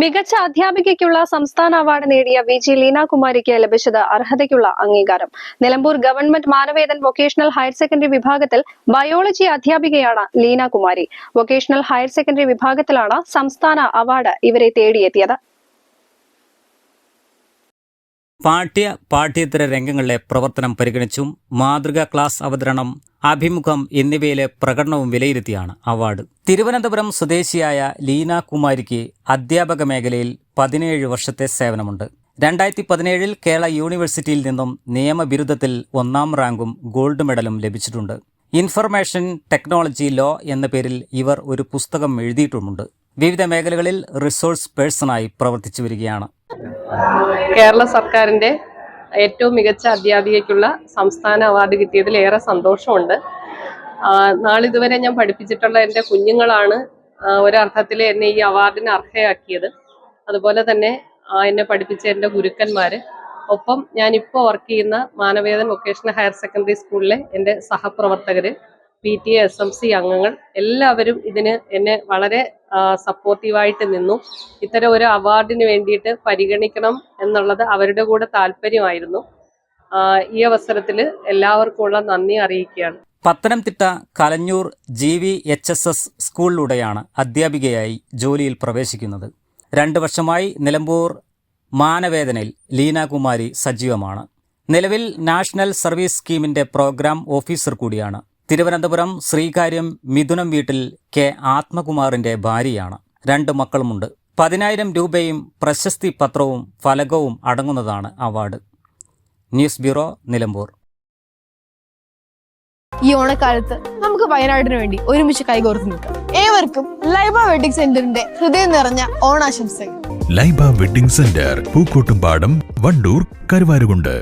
മികച്ച അധ്യാപികയ്ക്കുള്ള സംസ്ഥാന അവാർഡ് നേടിയ വി ജി ലീനാകുമാരിക്ക് ലഭിച്ചത് അർഹതയ്ക്കുള്ള അംഗീകാരം. Nilambur government Manavedan vocational higher secondary വിഭാഗത്തിൽ ബയോളജി അധ്യാപികയാണ് ലീനാകുമാരി. വൊക്കേഷണൽ ഹയർ സെക്കൻഡറി വിഭാഗത്തിലാണ് സംസ്ഥാന അവാർഡ് ഇവരെ തേടിയെത്തിയത്. പാഠ്യ പാഠ്യേതര രംഗങ്ങളിലെ പ്രവർത്തനം പരിഗണിച്ചും മാതൃകാ ക്ലാസ് അവതരണം അഭിമുഖം എന്നിവയിലെ പ്രകടനവും വിലയിരുത്തിയാണ് അവാർഡ്. തിരുവനന്തപുരം സ്വദേശിയായ ലീന കുമാരിക്ക് അധ്യാപക മേഖലയിൽ പതിനേഴ് വർഷത്തെ സേവനമുണ്ട്. രണ്ടായിരത്തി പതിനേഴിൽ കേരള യൂണിവേഴ്സിറ്റിയിൽ നിന്നും നിയമബിരുദത്തിൽ ഒന്നാം റാങ്കും ഗോൾഡ് മെഡലും ലഭിച്ചിട്ടുണ്ട്. ഇൻഫർമേഷൻ ടെക്നോളജി ലോ എന്ന പേരിൽ ഇവർ ഒരു പുസ്തകം എഴുതിയിട്ടുമുണ്ട്. വിവിധ മേഖലകളിൽ റിസോഴ്സ് പേഴ്സണായി പ്രവർത്തിച്ചു വരികയാണ്. കേരള സർക്കാരിന്റെ ഏറ്റവും മികച്ച അധ്യാപികയ്ക്കുള്ള സംസ്ഥാന അവാർഡ് കിട്ടിയതിൽ ഏറെ സന്തോഷമുണ്ട്. നാളിതുവരെ ഞാൻ പഠിപ്പിച്ചിട്ടുള്ള എന്റെ കുഞ്ഞുങ്ങളാണ് ഒരർത്ഥത്തിൽ എന്നെ ഈ അവാർഡിന് അർഹയാക്കിയത്. അതുപോലെ തന്നെ എന്നെ പഠിപ്പിച്ച എന്റെ ഗുരുക്കന്മാർ ഒപ്പം ഞാനിപ്പോൾ വർക്ക് ചെയ്യുന്ന മാനവേദൻ വൊക്കേഷണൽ ഹയർ സെക്കൻഡറി സ്കൂളിലെ എന്റെ സഹപ്രവർത്തകര്. P T A S M C അംഗങ്ങൾ എല്ലാവരും ഇതിന് എന്നെ വളരെ സപ്പോർട്ടീവായിട്ട് നിന്നു. ഇത്തരം ഒരു അവാർഡിന് വേണ്ടിയിട്ട് പരിഗണിക്കണം എന്നുള്ളത് അവരുടെ കൂടെ താല്പര്യമായിരുന്നു. ഈ അവസരത്തിൽ എല്ലാവർക്കുമുള്ള നന്ദി അറിയിക്കുകയാണ്. Pathanamthitta Kalanjoor G V H S S സ്കൂളിലൂടെയാണ് അധ്യാപികയായി ജോലിയിൽ പ്രവേശിക്കുന്നത്. രണ്ട് വർഷമായി നിലമ്പൂർ മാനവേദനയിൽ ലീനാകുമാരി സജീവമാണ്. നിലവിൽ നാഷണൽ സർവീസ് സ്കീമിന്റെ പ്രോഗ്രാം ഓഫീസർ കൂടിയാണ്. തിരുവനന്തപുരം ശ്രീകാര്യം മിഥുനം വീട്ടിൽ കെ ആത്മകുമാറിന്റെ ഭാര്യയാണ്. രണ്ട് മക്കളുമുണ്ട്. പതിനായിരം രൂപയും പ്രശസ്തി പത്രവും ഫലകവും അടങ്ങുന്നതാണ് അവാർഡ്. News bureau Nilambur. ഈ ഓണക്കാലത്ത് നമുക്ക് വയനാടിന് വേണ്ടി ഒരുമിച്ച് കൈകോർത്ത് നിൽക്കാം. ഏവർക്കും ലൈബ വെഡിങ് സെന്ററിന്റെ ഹൃദയം നിറഞ്ഞ ഓണാശംസകൾ. Laiba wedding centre Pookkottumpadam Wandoor Karuvarakundu.